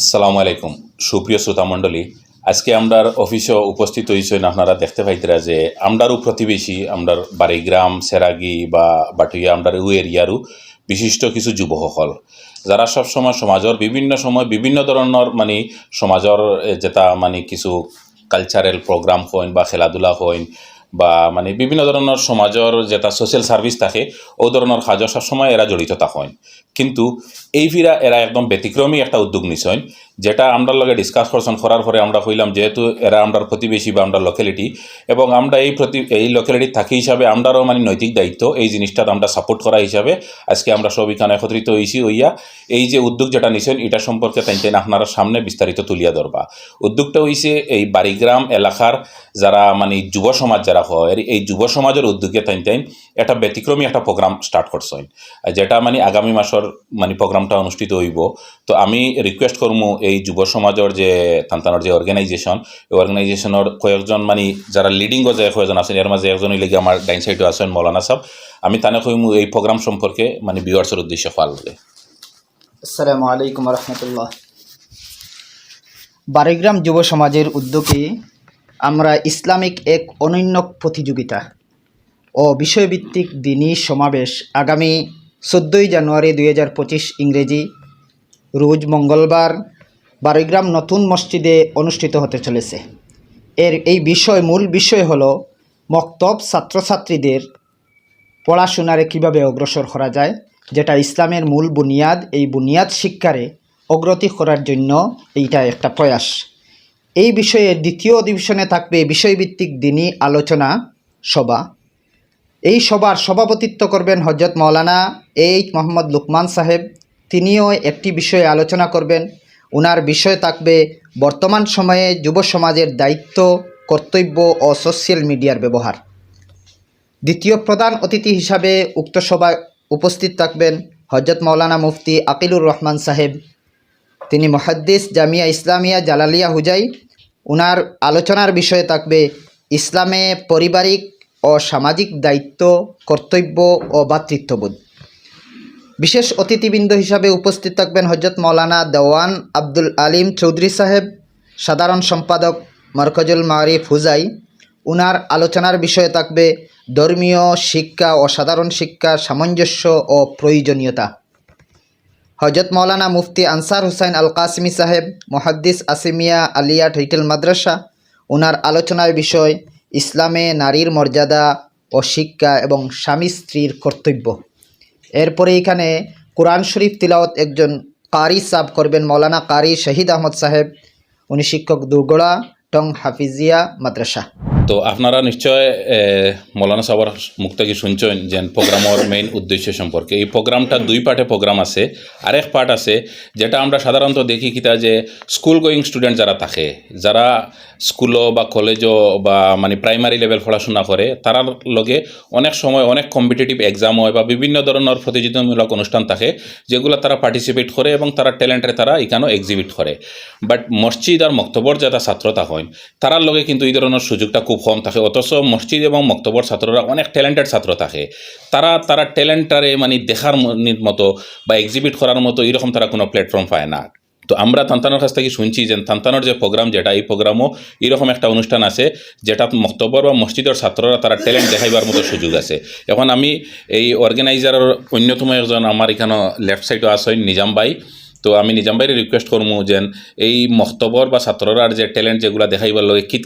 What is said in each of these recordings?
আসসালামু আলাইকুম। সুপ্রিয় শ্রোতামণ্ডলী, আজকে আমরার অফিসে উপস্থিত হয়েছেন আপনারা দেখতে পাইতরা যে আমরারও প্রতিবেশী আমরার বাড়িগ্রাম, সেরাগি বা বাটুইয়া আমরার ও এরিয়ারও বিশিষ্ট কিছু যুবসকল যারা সবসময় সমাজের বিভিন্ন সময় বিভিন্ন ধরনের মানে সমাজের যেটা মানে কিছু কালচারেল প্রোগ্রাম হইন বা খেলাধুলা হইন বা মানে বিভিন্ন ধরনের সমাজের যেটা সোশ্যাল সার্ভিস থাকে, ও ধরনের কাজও সবসময় এরা জড়িত থাকেন। কিন্তু এইভিরা এরা একদম ব্যতিক্রমী একটা উদ্যোগ নিছেন। যেটা আমরা লগে ডিসকাস করছেন, করার পরে আমরা কইলাম যেহেতু এরা আমরা প্রতিবেশী বা আমরা লোকালিটি এবং আমরা এই প্রতি, এই লোকালিটি থাকি হিসাবে আমরারও মানে নৈতিক দায়িত্ব, এই জিনিসটা আমরা সাপোর্ট করা হিসাবে আজকে আমরা সব এখানে একত্রিত হয়েছি হইয়া এই যে উদ্যোগ যেটা নিছেন, এটা সম্পর্কে তাই আপনারা সামনে বিস্তারিত তুলিয়া ধরবা। উদ্যোগটা হইছে এই বাড়িগ্রাম এলাকার যারা মানে যুব সমাজ যারা হয়, এই যুব সমাজের উদ্যোগে তাই তাই একটা ব্যতিক্রমী একটা প্রোগ্রাম স্টার্ট করছেন। যেটা মানে আগামী মাসের মানে প্রোগ্রামটা অনুষ্ঠিত হইব। তো আমি রিকোয়েস্ট করব এই যুব সমাজের যে তান্তানোর যে অর্গানাইজেশন এই অর্গানাইজেশনের কয়েকজন মানে যারা লিডিং যে কয়েকজন আছেন, এর মাঝে একজন গিয়ে আমার ডাইন সাইডে আছেন মৌলানা সাহেব। আমি তানে কইমু এই প্রোগ্রাম সম্পর্কে মানে ভিউয়ার্সের উদ্দেশ্যে ফাল লাগে। আসসালামু আলাইকুম রহমতুল্লাহ। বারিগ্রাম যুব সমাজের উদ্যোগে আমরা ইসলামিক এক অনন্য প্রতিযোগিতা ও বিষয়ভিত্তিক দিনী সমাবেশ আগামী চোদ্দোই জানুয়ারি দুই হাজার পঁচিশ ইংরেজি, রোজ মঙ্গলবার বারিগ্রাম নতুন মসজিদে অনুষ্ঠিত হতে চলেছে। এর এই বিষয় মূল বিষয় হলো মক্তব ছাত্রছাত্রীদের পড়াশোনারে কীভাবে অগ্রসর করা যায়, যেটা ইসলামের মূল বুনিয়াদ। এই বুনিয়াদ শিক্ষারে অগ্রতি করার জন্য এইটা একটা প্রয়াস। এই বিষয়ে দ্বিতীয় অধিবেশনে থাকবে বিষয়ভিত্তিক দিনই আলোচনা সভা। এই সভার সভাপতিত্ব করবেন হজরত মৌলানা এইচ মোহাম্মদ লুকমান সাহেব। তিনিও একটি বিষয়ে আলোচনা করবেন। ওনার বিষয় থাকবে বর্তমান সময়ে যুব সমাজের দায়িত্ব, কর্তব্য ও সোশ্যাল মিডিয়ার ব্যবহার। দ্বিতীয় প্রধান অতিথি হিসাবে উক্ত সভায় উপস্থিত থাকবেন হজরত মৌলানা মুফতি আকিলুর রহমান সাহেব। তিনি মহাদ্দিস জামিয়া ইসলামিয়া জালালিয়া হুজাই। উনার আলোচনার বিষয়ে থাকবে ইসলামে পারিবারিক ও সামাজিক দায়িত্ব, কর্তব্য ও ভাতৃত্ববোধ। বিশেষ অতিথিবৃন্দ হিসাবে উপস্থিত থাকবেন হজরত মৌলানা দেওয়ান আব্দুল আলিম চৌধুরী সাহেব, সাধারণ সম্পাদক মরকজুল মারিফ হুজাই। উনার আলোচনার বিষয়ে থাকবে ধর্মীয় শিক্ষা ও সাধারণ শিক্ষার সামঞ্জস্য ও প্রয়োজনীয়তা। হজরত মৌলানা মুফতি আনসার হুসাইন আল কাসমি সাহেব, মহাদ্দিস আসিমিয়া আলিয়া টাইটেল মাদ্রাসা। ওনার আলোচনার বিষয় ইসলামে নারীর মর্যাদা ও শিক্ষা এবং স্বামী স্ত্রীর কর্তব্য। এরপরে এখানে কোরআন শরীফ তিলাওয়াত একজন কারি সাব করবেন, মৌলানা কারি শহীদ আহমদ সাহেব। উনি শিক্ষক দুর্গড়া টং হাফিজিয়া মাদ্রাসা। তো আপনারা নিশ্চয় মৌলানা সাহর মুখ থেকে শুনছেন যে প্রোগ্রামের মেইন উদ্দেশ্য সম্পর্কে? এই প্রোগ্রামটা দুই পার্টে প্রোগ্রাম আছে আরেক পার্ট আছে যেটা আমরা সাধারণত দেখি কিতা যে স্কুল গোয়িং স্টুডেন্ট যারা থাকে যারা স্কুলও বা কলেজও বা মানে প্রাইমারি লেভেল পড়াশোনা করে তারার লগে অনেক সময় অনেক কম্পিটিটিভ এক্সাম হয় বা বিভিন্ন ধরনের প্রতিযোগিতামূলক অনুষ্ঠান থাকে যেগুলো তারা পার্টিসিপেট করে এবং তারা ট্যালেন্টে তারা এখানেও এক্সিবিট করে। বাট মসজিদ আর মক্তবর যারা ছাত্রতা হয় তারার লগে কিন্তু এই ধরনের সুযোগটা খুব কম থাকে। অথচ মসজিদ এবং মক্তবর ছাত্ররা অনেক ট্যালেন্টেড ছাত্র থাকে। তারা তারা ট্যালেন্টারে মানে দেখার মতো বা এক্সিবিট করার মতো এরকম তারা কোনো প্ল্যাটফর্ম পায় না। তো আমরা তান্তানোর কাছ থেকে শুনছি যে তান্তানোর যে প্রোগ্রাম যেটা, এই প্রোগ্রামও এরকম একটা অনুষ্ঠান আছে যেটা মক্তবর বা মসজিদের ছাত্ররা তারা ট্যালেন্ট দেখাইবার মতো সুযোগ আছে। এখন আমি এই অর্গানাইজারের অন্যতম একজন আমার এখানে লেফট সাইডও আসেন নিজাম ভাই। তো আমি নিজাম ভাইয়ের রিকোয়েস্ট করব যে এই মক্তবর বা ছাত্ররার যে ট্যালেন্ট যেগুলো দেখাইবার লগে কি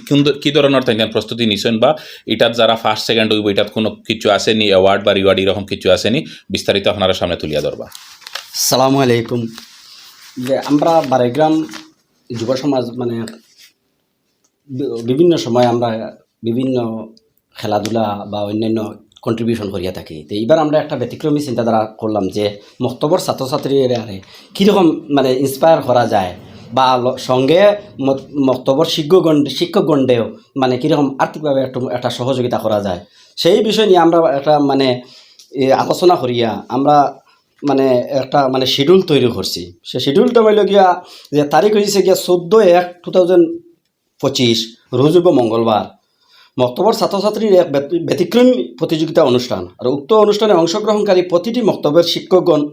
কি ধরনের তাই প্রস্তুতি নিছেন বা এটাত যারা ফার্স্ট সেকেন্ড হইব, এটাত কোনো কিছু আসেনি অ্যাওয়ার্ড বা রিওয়ার্ড এরকম কিছু আসেনি, বিস্তারিত আপনারা সামনে তুলিয়া ধরবা। সালামু আলাইকুম। যে আমরা বারেগ্রাম যুব সমাজ মানে বিভিন্ন সময় আমরা বিভিন্ন খেলাধুলা বা অন্যান্য কন্ট্রিবিউশন করিয়া থাকি। তো এইবার আমরা একটা ব্যতিক্রমী চিন্তাধারা করলাম যে মক্তবর ছাত্রছাত্রীরা কীরকম মানে ইন্সপায়ার করা যায়? বা সঙ্গে মক্তবর শিক্ষকগণ শিক্ষকগণেও মানে কীরকম আর্থিকভাবে একটু একটা সহযোগিতা করা যায়? সেই বিষয় নিয়ে আমরা একটা মানে আলোচনা করিয়া আমরা মানে একটা মানে শিডিউল তৈরি করছি। সে শিডিউলটা হইল গিয়া যে তারিখ হয়েছে গিয়া চোদ্দ এক টু থাউজেন্ড পঁচিশ, রোজ মঙ্গলবার। মক্তবর ছাত্রছাত্রীর এক ব্যতি- ব্যতিক্রমী প্রতিযোগিতা অনুষ্ঠান আর উক্ত অনুষ্ঠানে অংশগ্রহণকারী প্রতিটি মক্তবের শিক্ষকগণ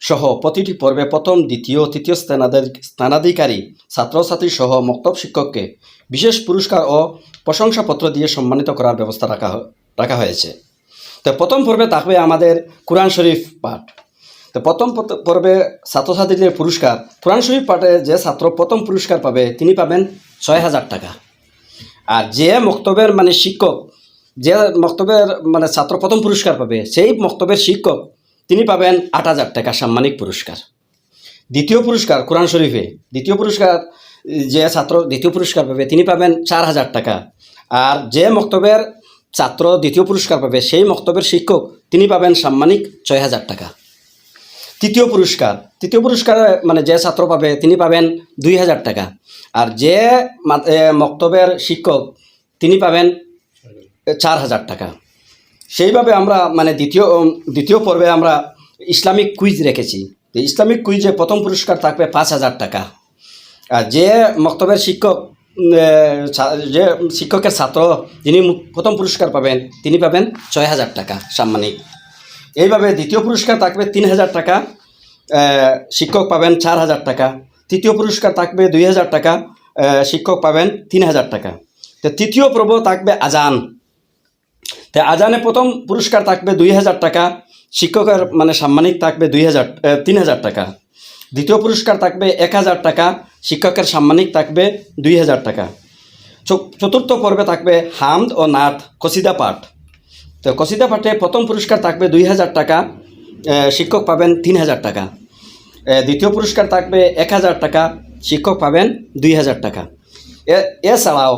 সহ প্রতিটি পর্বে প্রথম, দ্বিতীয়, তৃতীয় স্থানাধিক স্থানাধিকারী ছাত্রছাত্রী সহ মক্তব শিক্ষককে বিশেষ পুরস্কার ও প্রশংসাপত্র দিয়ে সম্মানিত করার ব্যবস্থা রাখা রাখা হয়েছে। তো প্রথম পর্বে থাকবে আমাদের কোরআন শরীফ পাঠ। তো প্রথম পর্বে ছাত্রছাত্রীদের পুরস্কার কোরআন শরীফ পাঠে যে ছাত্র প্রথম পুরস্কার পাবে, তিনি পাবেন ছয় হাজার টাকা। আর যে মক্তবের মানে শিক্ষক, যে মক্তবের মানে ছাত্র প্রথম পুরস্কার পাবে, সেই মক্তবের শিক্ষক, তিনি পাবেন আট হাজার টাকা সাম্মানিক পুরস্কার। দ্বিতীয় পুরস্কার কোরআন শরীফে, দ্বিতীয় পুরস্কার, যে ছাত্র দ্বিতীয় পুরস্কার পাবে, তিনি পাবেন চার হাজার টাকা। আর যে মক্তবের ছাত্র দ্বিতীয় পুরস্কার পাবে, সেই মক্তবের শিক্ষক, তিনি পাবেন সাম্মানিক ছয় হাজার টাকা। তৃতীয় পুরস্কার। তৃতীয় পুরস্কার মানে যে ছাত্র পাবে, তিনি পাবেন দুই হাজার টাকা। আর যে মক্তবের শিক্ষক, তিনি পাবেন চার হাজার টাকা। সেইভাবে আমরা মানে দ্বিতীয় দ্বিতীয় পর্বে আমরা ইসলামিক কুইজ রেখেছি। ইসলামিক কুইজে প্রথম পুরস্কার থাকবে পাঁচ হাজার টাকা। আর যে মক্তবের শিক্ষক যে শিক্ষকের ছাত্র, যিনি প্রথম পুরস্কার পাবেন, তিনি পাবেন ছয় হাজার টাকা সাম্মানিক। এইভাবে দ্বিতীয় পুরস্কার থাকবে তিন হাজার টাকা শিক্ষক পাবেন চার হাজার টাকা। তৃতীয় পুরস্কার থাকবে দুই হাজার টাকা শিক্ষক পাবেন তিন হাজার টাকা। তো তৃতীয় পর্ব থাকবে আজান। তো আজানে প্রথম পুরস্কার থাকবে দুই হাজার টাকা, শিক্ষকের মানে সাম্মানিক থাকবে দুই হাজার তিন হাজার টাকা। দ্বিতীয় পুরস্কার থাকবে এক হাজার টাকা, শিক্ষকের সাম্মানিক থাকবে দুই হাজার টাকা। চতুর্থ পর্বে থাকবে হামদ ও নাথ কসিদা পাঠ। তো কসিদা পাঠে প্রথম পুরস্কার থাকবে দুই হাজার টাকা শিক্ষক পাবেন তিন হাজার টাকা। দ্বিতীয় পুরস্কার থাকবে এক হাজার টাকা, শিক্ষক পাবেন দুই হাজার টাকা। এছাড়াও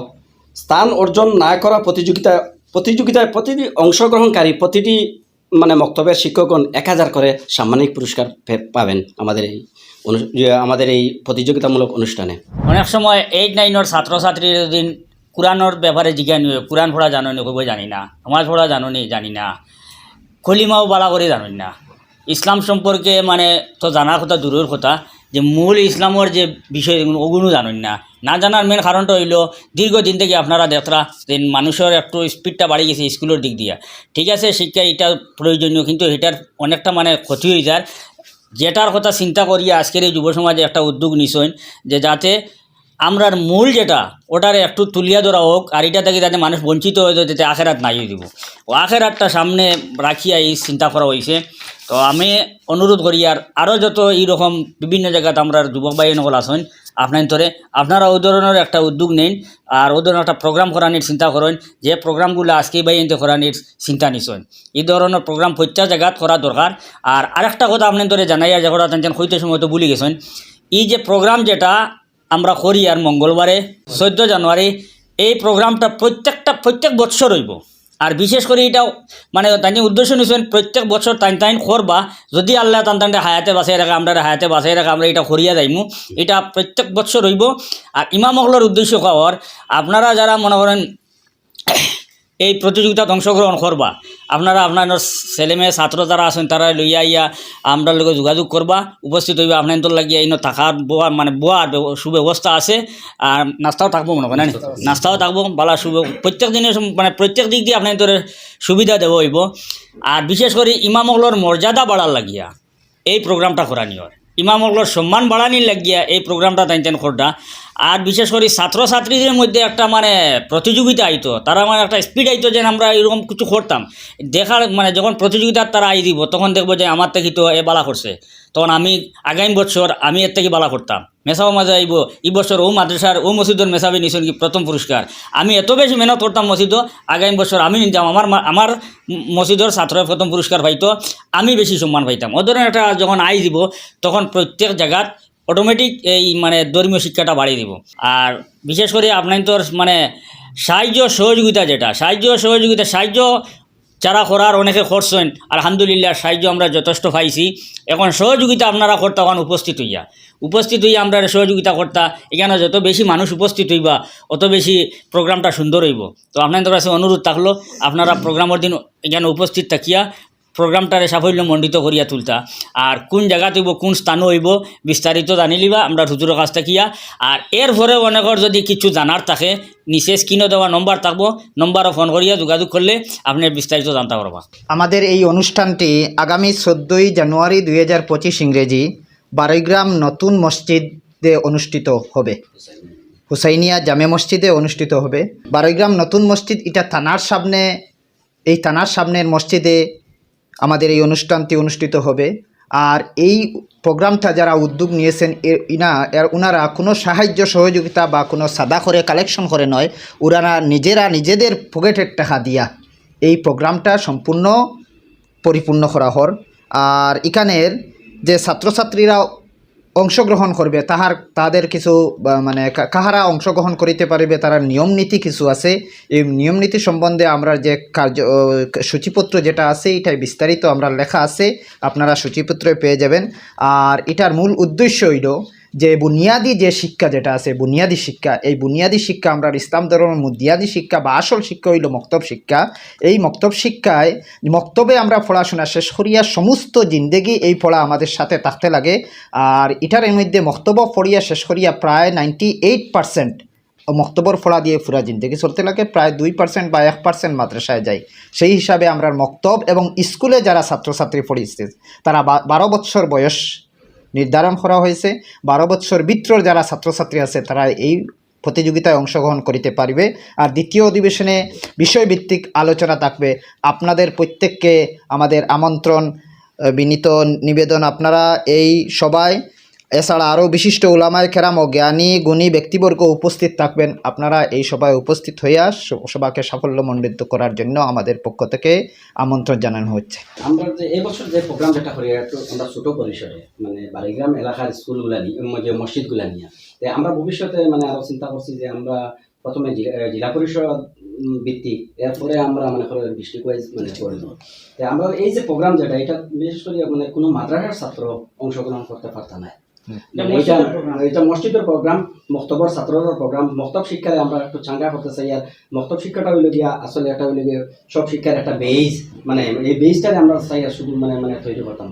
স্থান অর্জন না করা প্রতিযোগিতা, প্রতিযোগিতায় প্রতিটি অংশগ্রহণকারী প্রতিটি মানে মক্তবের শিক্ষকগণ এক হাজার করে সাম্মানিক পুরস্কার পাবেন আমাদের এই আমাদের এই প্রতিযোগিতামূলক অনুষ্ঠানে। অনেক সময় এইট নাইনের ছাত্রছাত্রীর দিন কোরআনের ব্যাপারে জিজ্ঞানি কোরআন পড়া জানো নি জানি না। সমাজ পড়া জানো নি, জানি না। খলিমাও বালা করে জানি না ইসলাম সম্পর্কে মানে তো জানার কথা, দূরের কথা, যে মূল ইসলামের যে বিষয় ওগুলো জানেন না না। জানার মেন কারণটা হইল, দীর্ঘদিন থেকে আপনারা দেখরা যে মানুষের একটু স্পিডটা বাড়ি গেছে স্কুলের দিক দিয়ে। ঠিক আছে, শিক্ষা এটা প্রয়োজনীয়, কিন্তু এটার অনেকটা মানে ক্ষতি হয়ে যায়। যেটার কথা চিন্তা করিয়া আজকের এই যুব সমাজে একটা উদ্যোগ নিছেন, যে যাতে আমরার মূল যেটা, ওটারে একটু তুলিয়া ধরা হোক, আর এটা থেকে যাতে মানুষ বঞ্চিত হয়ে যাতে আখেরাত নাই দিব। ও আখেরাতটা সামনে রাখিয়া এই চিন্তা করা হয়েছে তো আমি অনুরোধ করি, আর আরও যত এইরকম বিভিন্ন জায়গাতে আমরা যুবক ভাই নকল আসেন আপনার ধরে, আপনারা ওই ধরনের একটা উদ্যোগ নেন, আর ওই ধরনের একটা প্রোগ্রাম করানির চিন্তা করেন, যে প্রোগ্রামগুলো আজকে বাই এনতে করানির চিন্তা নিছেন। এই ধরনের প্রোগ্রাম প্রত্যেক জায়গাত করা দরকার। আর আরেকটা কথা আপনার ধরে জানাইয়া যে কথা হইতে সময় তো ভুলে গেছেন। এই যে প্রোগ্রাম যেটা আমরা করি আর মঙ্গলবারে চোদ্দ জানুয়ারি, এই প্রোগ্রামটা প্রত্যেকটা, প্রত্যেক বছর হইব। আর বিশেষ করে এটাও মানে তাই উদ্দেশ্য নিছেন, প্রত্যেক বছর তাই তাই করবা, যদি আল্লাহ তান তান হায়াতে বাঁচাই রাখা আমরা হায়াতে বাঁচাই রাখা, আমরা এটা করিয়া যাইমু। এটা প্রত্যেক বছর হইব। আর ইমামহলের উদ্দেশ্য হওয়ার, আপনারা যারা মনে করেন এই প্রতিযোগিতাত অংশগ্রহণ করবা। আপনারা আপনার ছেলে মেয়ে ছাত্র যারা আছেন তারা লইয়া ইয়া আমরা লগে যোগাযোগ করবা। উপস্থিত হইবা আপনার লাগিয়া ইনো থাকার বোয়া মানে বোয়ার ব্যব- সুব্যবস্থা আছে। আর নাস্তাও থাকব মনে করেন নাস্তাও থাকব বালা সুব প্রত্যেক দিনের মানে প্রত্যেক দিক দিয়ে আপনার সুবিধা দেব হইব। আর বিশেষ করে ইমামগুলোর মর্যাদা বাড়ার লাগিয়া এই প্রোগ্রামটা করা নিয়র ইমামগুলোর সম্মান বাড়ানির লাগিয়া এই প্রোগ্রামটা তাই তেন করটা আর বিশেষ করে ছাত্রছাত্রীদের মধ্যে একটা মানে প্রতিযোগিতা আইতো, তারা মানে একটা স্পিড আইতো যে আমরা এরকম কিছু করতাম। দেখার মানে যখন প্রতিযোগিতার তারা আই দিব, তখন দেখব যে আমার থেকে তো এ বালা করছে। তখন আমি আগামী বছর আমি এর থেকে বালা করতাম। মেসাও মাঝে আইব, এই বছর ও মাদ্রাসার ও মসজিদের মেসাবি নিছেন কি প্রথম পুরস্কার। আমি এত বেশি মেহনত করতাম মসজিদও, আগামী বছর আমি নিতাম, আমার আমার মসজিদের ছাত্রের প্রথম পুরস্কার পাইতো, আমি বেশি সম্মান পাইতাম। ও ধরনের একটা যখন আই দিব, তখন প্রত্যেক জায়গাত অটোমেটিক এই মানে ধর্মীয় শিক্ষাটা বাড়িয়ে দিব। আর বিশেষ করে আপনার তো মানে সাহায্য সহযোগিতা যেটা, সাহায্য সহযোগিতা, সাহায্য যারা করার অনেকে করছেন, আলহামদুলিল্লাহ সাহায্য আমরা যথেষ্ট পাইছি। এখন সহযোগিতা আপনারা করতে তখন উপস্থিত হইয়া। উপস্থিত হইয়া আমরা সহযোগিতা করতা, এখানে যত বেশি মানুষ উপস্থিত হইবা, অত বেশি প্রোগ্রামটা সুন্দর হইব। তো আপনাদের কাছে অনুরোধ থাকল, আপনারা প্রোগ্রামের দিন এখানে উপস্থিত থাকিয়া প্রোগ্রামটারে সাফল্যমণ্ডিত করিয়া তুলতা। আর কোন জায়গাতে হইব কোন স্থান হইব, বিস্তারিত জানি লিবা আমরা হুজুরের কাছ থাকিয়া আর এর পরে অনেকের যদি কিছু জানার থাকে, নিচে স্ক্রিনে দেওয়া নম্বর থাকব, নম্বরে ফোন করিয়া যোগাযোগ করলে আপনি বিস্তারিত জানতে পারবা। আমাদের এই অনুষ্ঠানটি আগামী চোদ্দোই জানুয়ারি দুই হাজার পঁচিশ ইংরেজি বারৈগ্রাম নতুন মসজিদে অনুষ্ঠিত হবে। হুসাইনিয়া জামে মসজিদে অনুষ্ঠিত হবে। বারৈগ্রাম নতুন মসজিদ, এটা থানার সামনে, এই থানার সামনের মসজিদে আমাদের এই অনুষ্ঠানটি অনুষ্ঠিত হবে। আর এই প্রোগ্রামটা যারা উদ্যোগ নিয়েছেন ইনা ওনারা কোনো সাহায্য, সহযোগিতা বা কোনো সাদা করে, কালেকশন করে নয়। ওনারা নিজেরা নিজেদের পকেটের টাকা দিয়া এই প্রোগ্রামটা সম্পূর্ণ পরিপূর্ণ করা হর। আর এখানের যে ছাত্রছাত্রীরা অংশগ্রহণ করবে, তাহার, তাদের কিছু মানে কাহারা অংশগ্রহণ করিতে পারিবে, তারা নিয়ম নীতি কিছু আছে। এই নিয়ম নীতি সম্বন্ধে আমরা যে কার্য সূচিপত্র যেটা আছে, এটাই বিস্তারিত আমরা লেখা আছে। আপনারা সূচিপত্রে পেয়ে যাবেন। আর এটার মূল উদ্দেশ্য হইল যে বুনিয়াদি যে শিক্ষা যেটা আছে, বুনিয়াদি শিক্ষা, এই বুনিয়াদি শিক্ষা আমরা ইসলাম ধর্মের বুনিয়াদি শিক্ষা বা আসল শিক্ষা হইল মক্তব শিক্ষা। এই মক্তব শিক্ষায়, মক্তবে আমরা পড়াশোনা শেষ করিয়া সমস্ত জিন্দেগি এই পড়া আমাদের সাথে থাকতে লাগে। আর এটার এর মধ্যে মক্তব পড়িয়া শেষ করিয়া প্রায় নাইনটি এইট পার্সেন্ট মক্তবর ফলা দিয়ে ফুরা জিন্দগি চলতে লাগে। প্রায় দুই পার্সেন্ট বা এক পার্সেন্ট মাদ্রাসায় যায়। সেই হিসাবে আমরা মক্তব এবং স্কুলে যারা ছাত্রছাত্রী পড়িয়েছে তারা বারো বৎসর বয়স নির্ধারণ করা হয়েছে। বারো বৎসর বিত্রর যারা ছাত্রছাত্রী আছে, তারা এই প্রতিযোগিতায় অংশগ্রহণ করিতে পারবে। আর দ্বিতীয় অধিবেশনে বিষয়ভিত্তিক আলোচনা থাকবে। আপনাদের প্রত্যেককে আমাদের আমন্ত্রণ বিনীত নিবেদন আপনারা এই সবাই এছাড়া আরও বিশিষ্ট ওলামায় খেরাম ও জ্ঞানী গুণী ব্যক্তিবর্গ উপস্থিত থাকবেন। আপনারা এই সভায় উপস্থিত হইয়া সভাকে সাফল্যমণ্ডিত করার জন্য আমাদের পক্ষ থেকে আমন্ত্রণ জানানো হচ্ছে। আমরা যে এই যে প্রোগ্রাম যেটা করি আমরা ছোট পরিসরে মানে বাড়িগ্রাম এলাকার স্কুলগুলা নিয়ে যে মসজিদগুলা নিয়ে। আমরা ভবিষ্যতে মানে আরও চিন্তা করছি যে আমরা প্রথমে জেলা- পরিষদ ভিত্তিক এরপরে আমরা মানে করে ডিস্ট্রিক্ট ওয়াইজ মানে করে দেবো আমরা এই যে প্রোগ্রাম যেটা এটা বিশেষ করে মানে কোনো মাদ্রাসার ছাত্র অংশগ্রহণ করতে পারত না। এটা এটা মসজিদের প্রোগ্রাম মক্তবর ছাত্রদের প্রোগ্রাম মক্তব শিক্ষায় আমরা একটু চাঙ্গা করতে চাই। আর মক্তব শিক্ষাটা হইলে গিয়া আসলে একটা হইলে গিয়ে সব শিক্ষার একটা বেজ মানে এই বেজটা আমরা চাই শুধু মানে মানে তৈরি করতাম।